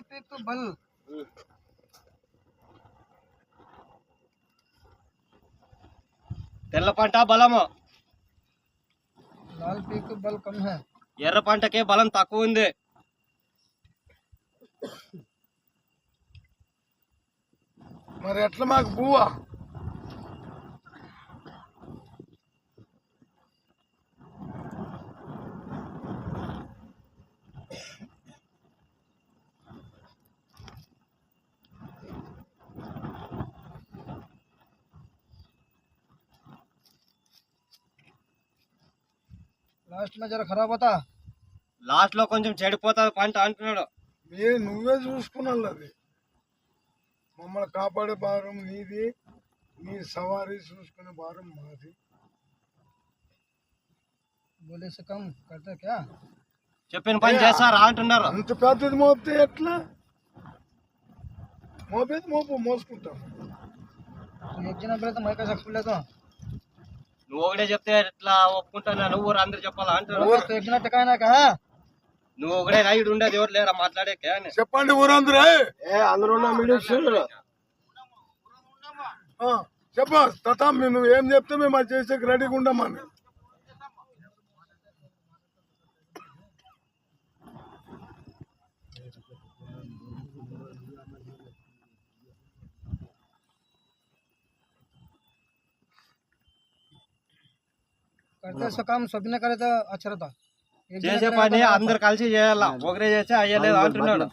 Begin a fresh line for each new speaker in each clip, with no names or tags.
Peak బల్
తెల్ల పంట బలము
लाल पीक बल कम है
ఎర్ర పంటకే బలం తక్కువ ఉంది
మరి ఎట్లా మాకు పువ్వా
లాస్ట్లో జర ఖరాబ్
అవుతా? లాస్ట్లో కొంచెం చెడిపోతా పంట అంటున్నాడు.
ఏ నువ్వే చూసుకున్నది అది. మమ్మల్ని కాపాడే భారం నీది. నీ సవారీ చూసుకునే భారం మాది.
కడతా క్యా?
చెప్పిన పని చేస్తారా అంటున్నారు.
అంత పెద్దది మోపితే ఎట్లా? మోపేది మోపు మోసుకుంటాం.
ఎక్కినప్పుడైతే మైకా చెప్పలేదు
నువ్వు ఒకటే చెప్తే ఎట్లా ఒప్పుకుంటా నువ్వు అందరు చెప్పాలా?
అంటారు. ఊరు చెప్పినట్టుగా
నువ్వు ఒకటే రైడ్ ఉండేది ఎవరు లేరా మాట్లాడే
చెప్పండి ఊరందరూ ఏ
అందరూ
ఉన్న మీడియా చెప్ప తథా నువ్వు ఏం చెప్తే మేము అది చేసే రెడీగా ఉండమని.
करते सो काम सबने करे तो अच्छा रहता एक जना
చేసే
करेगा
పని
तो
అందరు కలిసి చేయాలా ఒకరే చేస్తే అయ్యలేదు అంటున్నాడు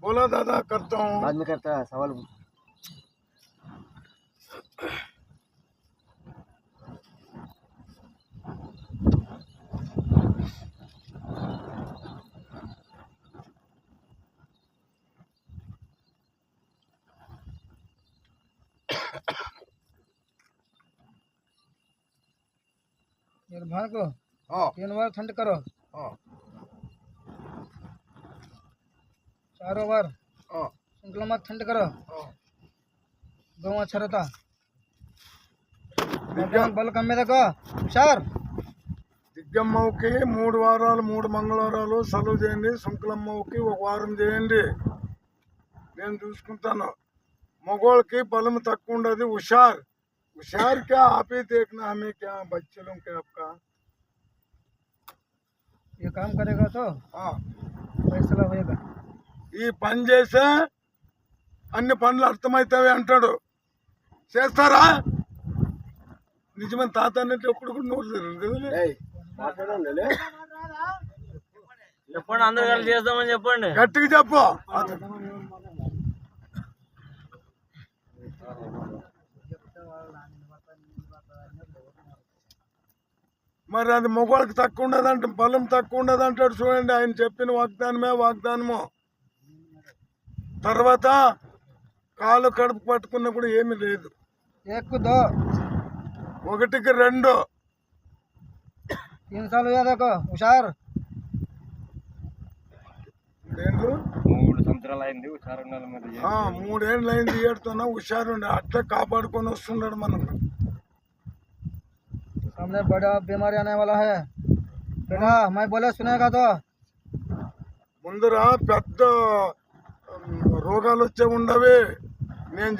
బోలా దాదా కర్తాం
निर्भर को
ఆ,
तीन बार ठंड करो
ఆ,
चारों बार
ఆ,
श्रृंखला मत ठंड करो
ఆ.
दो अच्छा रहता भगवान बल कम में देखो हुशार
దిగ్గమ్మకి మూడు వారాలు మూడు మంగళవారాలు సెలవు చేయండి శుంకులమ్మకి ఒక వారం చేయండి నేను చూసుకుంటాను మగోళ్ళకి బలం తక్కువ ఉండదు హుషార్ హుషార్ క్యా ఆపి देखना हमें क्या बच्चे लोग के आपका
ये काम करेगा तो
हाँ,
फैसला होएगा
ఈ పని చేస్తే అన్ని పనులు అర్థమవుతాయి అంటాడు చేస్తారా నిజమైన తాత అన్నట్టు ఎప్పుడు కూడా నోరు తెరవదు కదలే?
చెప్పండి అందరు కలిసి చేద్దామని చెప్పండి
గట్టిగా చెప్పు మరి అది మొగోళ్ళకి తక్కువ ఉండదంట బలం తక్కువ ఉండదంటాడు చూడండి ఆయన చెప్పిన వాగ్దానమే వాగ్దానము. తర్వాత కాలు కడుపు పట్టుకున్న కూడా ఏమీ లేదు.
ఎక్కుదో.
ఒకటికి రెండు. హుషారు.
మూడు సంవత్సరాలు
హుషారు మూడేళ్ళు అయింది ఏడుతున్నా హుషారు అట్లా కాపాడుకొని వస్తున్నాడు మనం
सामने बड़ा बीमारी आने वाला है बेटा मैं बोले सुनेगा तो
ముందర పెద్ద ఉమ్, రోగాలు వచ్చే ఉండవి నేను